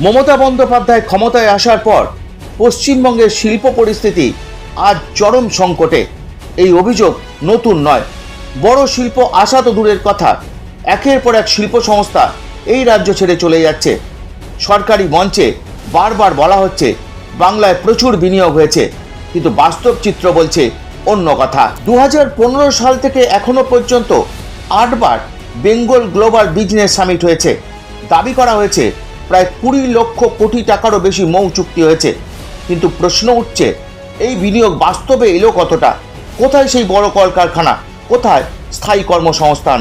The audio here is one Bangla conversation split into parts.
মমতা বন্দ্যোপাধ্যায় ক্ষমতায় আসার পর পশ্চিমবঙ্গের শিল্প পরিস্থিতি আজ চরম সংকটে। এই অভিযোগ নতুন নয়। বড় শিল্প আসা তো দূরের কথা। একের পর এক শিল্প সংস্থা এই রাজ্য ছেড়ে চলে যাচ্ছে। সরকারি মঞ্চে বারবার বলা হচ্ছে, বাংলায় প্রচুর বিনিয়োগ হয়েছে। কিন্তু বাস্তব চিত্র বলছে অন্য কথা। দু হাজার পনেরো সাল থেকে এখনও পর্যন্ত আটবার বেঙ্গল গ্লোবাল বিজনেস সামিট হয়েছে। দাবি করা হয়েছে প্রায় কুড়ি লক্ষ কোটি টাকারও বেশি মৌ চুক্তি হয়েছে। কিন্তু প্রশ্ন উঠছে, এই বিনিয়োগ বাস্তবে এলো কতটা? কোথায় সেই বড় কলকারখানা? কোথায় স্থায়ী কর্মসংস্থান?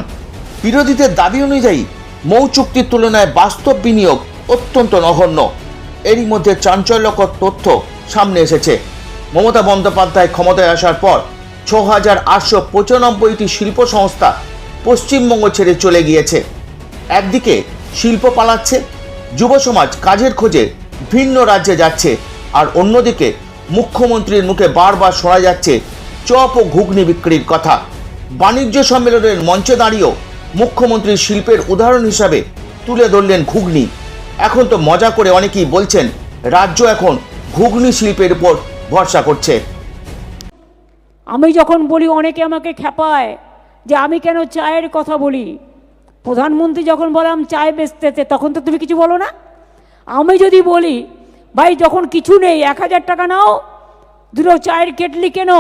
বিরোধীদের দাবি অনুযায়ী, মৌ চুক্তির তুলনায় বাস্তব বিনিয়োগ অত্যন্ত নগণ্য। এরই মধ্যে চাঞ্চল্যকর তথ্য সামনে এসেছে। মমতা বন্দ্যোপাধ্যায় ক্ষমতায় আসার পর ছ হাজার আটশো পঁচানব্বইটি শিল্প সংস্থা পশ্চিমবঙ্গ ছেড়ে চলে গিয়েছে। একদিকে শিল্প পালাচ্ছে যুব সমাজ কাজের খোঁজে ভিন্ন রাজ্যে যাচ্ছে, আর অন্যদিকে মুখ্যমন্ত্রীর মুখে বারবার শোনা যাচ্ছে চপ ও ঘুগনি বিক্রির কথা। বাণিজ্য সম্মেলনের মঞ্চে দাঁড়িয়েও মুখ্যমন্ত্রী শিল্পের উদাহরণ হিসাবে তুলে ধরলেন ঘুগনি। এখন তো মজা করে অনেকেই বলছেন, রাজ্য এখন ঘুগনি শিল্পের উপর ভরসা করছে। আমি যখন বলি, অনেকে আমাকে খেপায় যে আমি কেন চায়ের কথা বলি? প্রধানমন্ত্রী যখন বললাম চায় বেচতেছে তখন তো তুমি কিছু বলো না। আমি যদি বলি, ভাই, যখন কিছু নেই, এক হাজার টাকা নাও দুটো চায়ের কেটলি কেনো,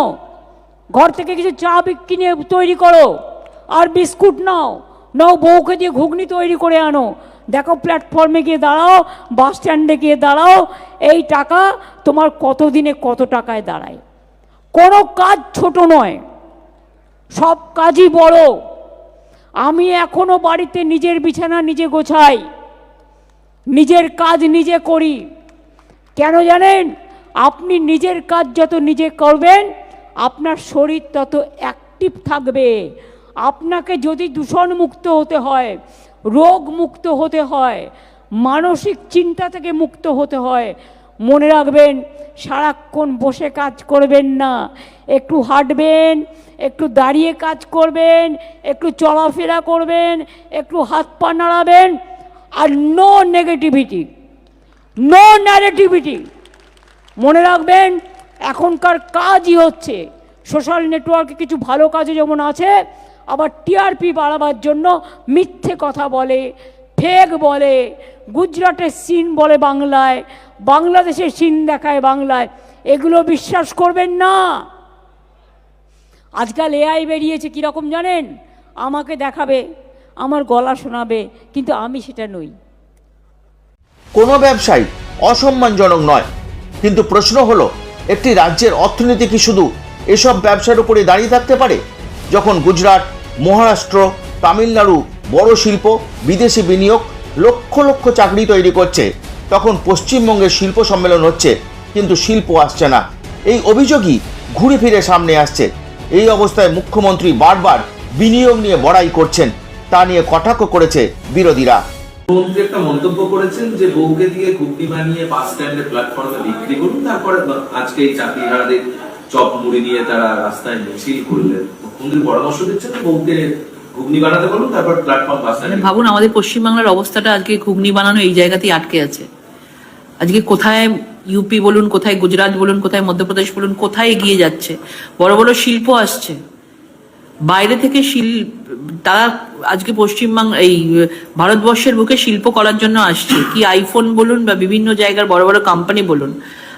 ঘর থেকে কিছু চা কিনে তৈরি করো, আর বিস্কুট নাও নাও বউকে দিয়ে ঘুগনি তৈরি করে আনো। দেখো, প্ল্যাটফর্মে গিয়ে দাঁড়াও, বাস স্ট্যান্ডে গিয়ে দাঁড়াও, এই টাকা তোমার কত দিনে কত টাকায় দাঁড়ায়? কোনো কাজ ছোট নয়, সব কাজই বড়। আমি এখনও বাড়িতে নিজের বিছানা নিজে গোছাই, নিজের কাজ নিজে করি। কেন জানেন? আপনি নিজের কাজ যত নিজে করবেন, আপনার শরীর তত অ্যাক্টিভ থাকবে। আপনাকে যদি দূষণমুক্ত হতে হয় রোগ মুক্ত হতে হয়, মানসিক চিন্তা থেকে মুক্ত হতে হয় মনে রাখবেন, সারাক্ষণ বসে কাজ করবেন না। একটু হাঁটবেন, একটু দাঁড়িয়ে কাজ করবেন, একটু চলাফেরা করবেন, একটু হাত পা নাড়াবেন আর নো নেগেটিভিটি নো ন্যারেটিভিটি মনে রাখবেন, এখনকার কাজই হচ্ছে সোশ্যাল নেটওয়ার্কে কিছু ভালো কাজও যেমন আছে, আবার টিআরপি বাড়াবার জন্য মিথ্যে কথা বলে ফেক বলে, গুজরাটের সিন বলে বাংলায়, বাংলাদেশের সিন দেখায় বাংলায়, এগুলো বিশ্বাস করবেন না। আজকাল এআই বেরিয়েছে কীরকম জানেন? আমাকে দেখাবে, আমার গলা শোনাবে, কিন্তু আমি সেটা নই। কোনো ব্যবসায়ী অসম্মানজনক নয়, কিন্তু প্রশ্ন হলো, একটি রাজ্যের অর্থনীতি কি শুধু এসব ব্যবসার উপরে দাঁড়িয়ে থাকতে পারে? যখন গুজরাট, মহারাষ্ট্র, তামিলনাড়ু বড় শিল্প, বিদেশি বিনিয়োগ, লক্ষ লক্ষ চাকরি তৈরি করছে। তখন পশ্চিমবঙ্গের শিল্প সম্মেলন হচ্ছে, কিন্তু শিল্প আসছে না। এই অভিযোগই ঘুরে ফিরে সামনে আসছে। এই অবস্থায় মুখ্যমন্ত্রী বারবার বিনিয়োগ নিয়ে বড়াই করছেন। তা নিয়ে কটাক্ষ করেছে বিরোধীরা। মন্ত্রী একটা মন্তব্য করেছেন যে, বউকে দিয়ে কুর্তি বানিয়ে বাস স্ট্যান্ডে প্ল্যাটফর্মে বিক্রি করুন, তারপরে আজকে এই চাকরিহারাদের চপ মুড়ি নিয়ে তারা রাস্তায় মিছিল করলেন। মুখ্যমন্ত্রী পরামর্শ দিচ্ছেন বউকে ঘুগনি বানাতে বলুন তারপর প্ল্যাটফর্ম বাস মানে ভাবুন আমাদের পশ্চিমবাংলার অবস্থাটা আজকে ঘুগনি বানানো এই জায়গাতেই আটকে আছে। আজকে কোথায় ইউপি বলুন কোথায় গুজরাট বলুন কোথায় মধ্যপ্রদেশ বলুন কোথায় এগিয়ে যাচ্ছে? বড় বড় শিল্প আসছে। বাইরে থেকে শিল তারা আজকে পশ্চিমবাংলা এই ভারতবর্ষের বুকে শিল্প করার জন্য আসছে। কি আইফোন বলুন বা বিভিন্ন জায়গার বড় বড় কোম্পানি বলুন।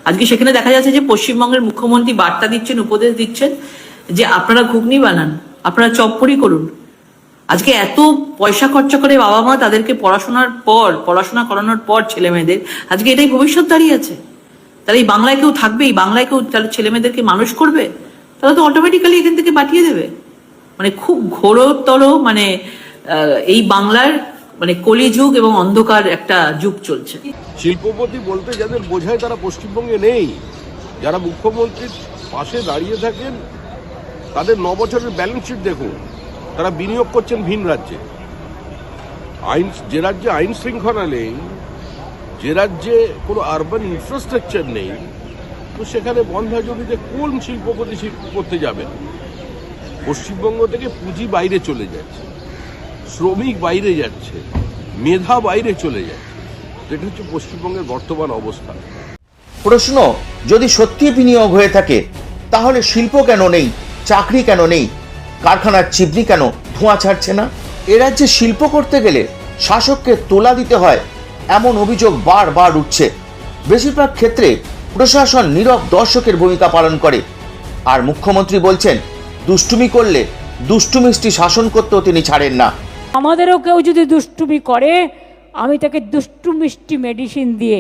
আজকে সেখানে দেখা যাচ্ছে যে পশ্চিমবঙ্গের মুখ্যমন্ত্রী বার্তা দিচ্ছেন উপদেশ দিচ্ছেন যে আপনারা ঘুগনি বানান আপনারা চপ্পড়ি করুন। আজকে এত পয়সা খরচা করে বাবা মা তাদেরকে পড়াশোনার পর, পড়াশোনা করানোর পর ছেলে মেয়েদের, আজকে এটাই ভবিষ্যৎ দাঁড়িয়ে আছে। তাহলে এই বাংলায় কেউ থাকবে, এই বাংলায় কেউ তাহলে ছেলে মেয়েদেরকে মানুষ করবে? তাহলে তো অটোমেটিক্যালি এখান থেকে পাঠিয়ে দেবে। মানে খুব ঘোরতর মানে এই বাংলার মানে কলিযুগ এবং অন্ধকার একটা যুগ চলছে। শিল্পপতি বলতে যাদের বোঝায় তারা পশ্চিমবঙ্গে নেই। যারা মুখ্যমন্ত্রীর পাশে দাঁড়িয়ে থাকেন, তাদের ন বছরের ব্যালেন্স শিট দেখুন। তারা বিনিয়োগ করছেন ভিন রাজ্যে। আইন, যে রাজ্যে আইন শৃঙ্খলা নেই, যে রাজ্যে কোনো আরবান ইনফ্রাস্ট্রাকচার নেই, তো সেখানে বন্ধা জমিতে কোন শিল্প করতে যাবেন পশ্চিমবঙ্গ থেকে পুঁজি বাইরে চলে যাচ্ছে, শ্রমিক বাইরে যাচ্ছে, মেধা বাইরে চলে যাচ্ছে। এটা হচ্ছে পশ্চিমবঙ্গের বর্তমান অবস্থা। প্রশ্ন যদি সত্যি বিনিয়োগ হয়ে থাকে, তাহলে শিল্প কেন নেই, চাকরি কেন নেই কারখানার চিমনি কেন ধোঁয়া ছাড়ছে না? এ রাজ্যে শিল্প করতে গেলে শাসককে তোলা দিতে হয় এমন অভিযোগ বারবার উঠছে। বেশিরভাগ ক্ষেত্রে প্রশাসন নীরব দর্শকের ভূমিকা পালন করে। আর মুখ্যমন্ত্রী বলছেন, দুষ্টুমি করলে দুষ্টুমিষ্টি শাসন করতেও তিনি ছাড়েন না। আমাদেরও কেউ যদি দুষ্টুমি করে, আমি তাকে দুষ্টু মিষ্টি মেডিসিন দিয়ে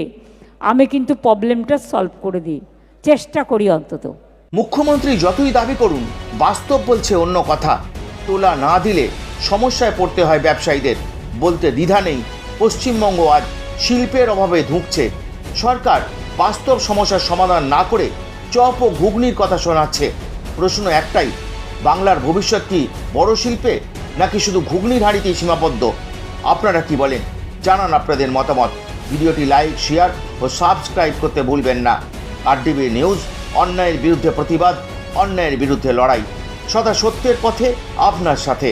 আমি কিন্তু প্রবলেমটা সলভ করে দিই। চেষ্টা করি অন্তত। মুখ্যমন্ত্রী যতই দাবি করুন, বাস্তব বলছে অন্য কথা। তোলা না দিলে সমস্যায় পড়তে হয় ব্যবসায়ীদের। বলতে দ্বিধা নেই, পশ্চিমবঙ্গ আজ শিল্পের অভাবে ধুঁকছে। সরকার বাস্তব সমস্যার সমাধান না করে চপ ও ঘুগনির কথা শোনাচ্ছে। প্রশ্ন একটাই, বাংলার ভবিষ্যৎ কি বড় শিল্পে, নাকি শুধু ঘুগনির হাঁড়িতেই সীমাবদ্ধ? আপনারা কি বলেন? জানান আপনাদের মতামত। ভিডিওটি লাইক, শেয়ার ও সাবস্ক্রাইব করতে ভুলবেন না। আর ডিবি নিউজ অন্যায়ের বিরুদ্ধে প্রতিবাদ অন্যায়ের বিরুদ্ধে লড়াই। সদা সত্যের পথে আপনার সাথে।